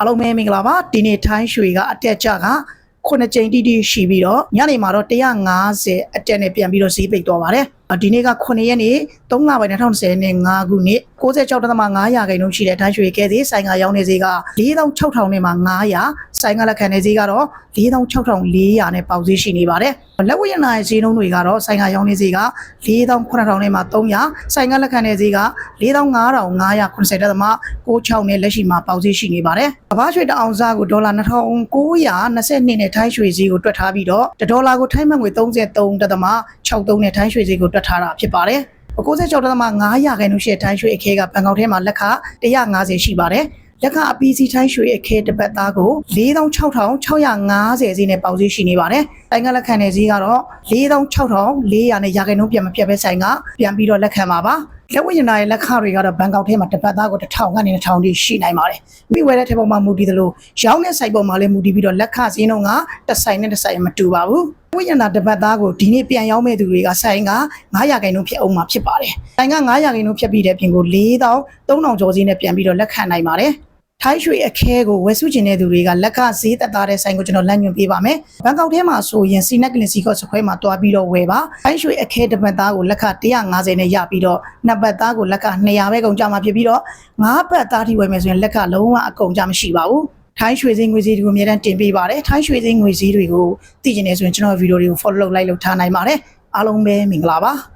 အားလုံးပဲမင်္ဂလာပါဒီနေ့ထိုင်းရွှေကအတက်ကြကခုနှစ်ကြိမ်တိတိရှိပြီးတော့ညနေမှာတော့150အတက်နဲ့ပြန်ပြီးတော့ဈေးပိတ်သွားပါတယ်အ ဒီနေ့က9ရက်နေ့3လပိုင်း2020နဲ့5ခုနှစ်66.5ရာခိုင်နှုန်းရှိတဲ့ထိုင်းရွှေကဲသေးဆိုင်ကရောင်းနေဈေးက4600နဲ့မှ900ဆိုင်ကလက်ခံနေဈေးကတော့4600နဲ့ပေါက်ဈေးရှိနေပါတယ်လက်ဝတ်ရနာရဲ့ဈေးနှုန်းတွေကတော့ဆိုင်ကရောင်းနေဈေးက4900နဲ့မှ300ဆိုင်ကလက်ခံနေဈေးက4590တက်သမ96နဲ့လက်ရှိမှာပေါက်ဈေးရှိနေပါတယ်ကမ္ဘာရွှေတအောင်စားကိုဒေါ်လာ2922နဲ့ထိုင်းရွှေဈေးကိုတွက်ထားပြီးတော့1ဒေါ်လာကိုထိုင်းမှတ်ငွေ33တက်သမ63နဲ့ထိုင်းရွှေဈေးကိုတွက်ထားတာဖြစ်ပါတယ်96တက်သမ900ရာခိုင်နှုန်းရှိတဲ့ထိုင်းရွှေအခဲကဘန်ကောက်ထဲမှာလက်ခ150ရှိပါတယ်လက်ခအပီစီထိုင်းရွှေအခဲတစ်ပတ်သားကို4650ဈေးနဲ့ပေါက်ဈေးရှိနေပါတယ်။တိုင်ကလက်ခံတဲ့ဈေးကတော့4600နဲ့ရာခိုင်နှုန်းပြန်မပြတ်ပဲဆိုင်ကပြန်ပြီးတော့လက်ခံပါပါ။ လက်ဝတ်ရနာရဲ့လက်ခတွေကတော့ဘန်ကောက်ထဲမှာတစ်ပတ်သားကို1000ကနေ2000တိရှိနိုင်ပါတယ်။မိဝဲတဲ့ထဲပေါ်မှာမူတည်သလိုရောင်းတဲ့ဆိုင်ပေါ်မှာလည်းမူတည်ပြီးတော့လက်ခဈေးနှုန်းကတစ်ဆိုင်နဲ့တစ်ဆိုင်မတူပါဘူး။ဝိညာဏတစ်ပတ်သားကိုဒီနေ့ပြန်ရောက်မဲ့သူတွေကဆိုင်က900ခိုင်နှုန်းဖြစ်အောင်မှာဖြစ်ပါတယ်။ဆိုင်က900ခိုင်နှုန်းဖြစ်ပြီးတဲ့ပြင်ကို4000 3000ကျော်စီးနဲ့ပြန်ပြီးတော့လက်ခံနိုင်ပါတယ်။ ထိုင်းရွှေအခဲကိုဝယ်စုကျင်တဲ့သူတွေကလက်ကဈေးသက်သာတဲ့ဆိုင်ကိုကျွန်တော်လမ်းညွှန်ပေးပါမယ်။ဘန်ကောက်ထဲမှာဆိုရင်စီနက်ကလင်စီကော့စခွဲမှာတွားပြီးတော့ဝယ်ပါ။ထိုင်းရွှေအခဲတစ်ပတ်သားကိုလက်က150နဲ့ရပြီးတော့နှစ်ပတ်သားကိုလက်က200ပဲကုန်ကြမှာဖြစ်ပြီးတော့ငါးပတ်သားထိဝယ်မယ်ဆိုရင်လက်ကလုံးဝအကုန်ကြမရှိပါဘူး။ထိုင်းရွှေစင်းငွေစည်းတွေကိုအများတန်းတင်ပေးပါတယ်။ထိုင်းရွှေစင်းငွေစည်းတွေကိုသိကျင်နေဆိုရင်ကျွန်တော်ဗီဒီယိုတွေကို follow လုပ်လိုက်လို့ထားနိုင်ပါတယ်။အားလုံးပဲမင်္ဂလာပါ။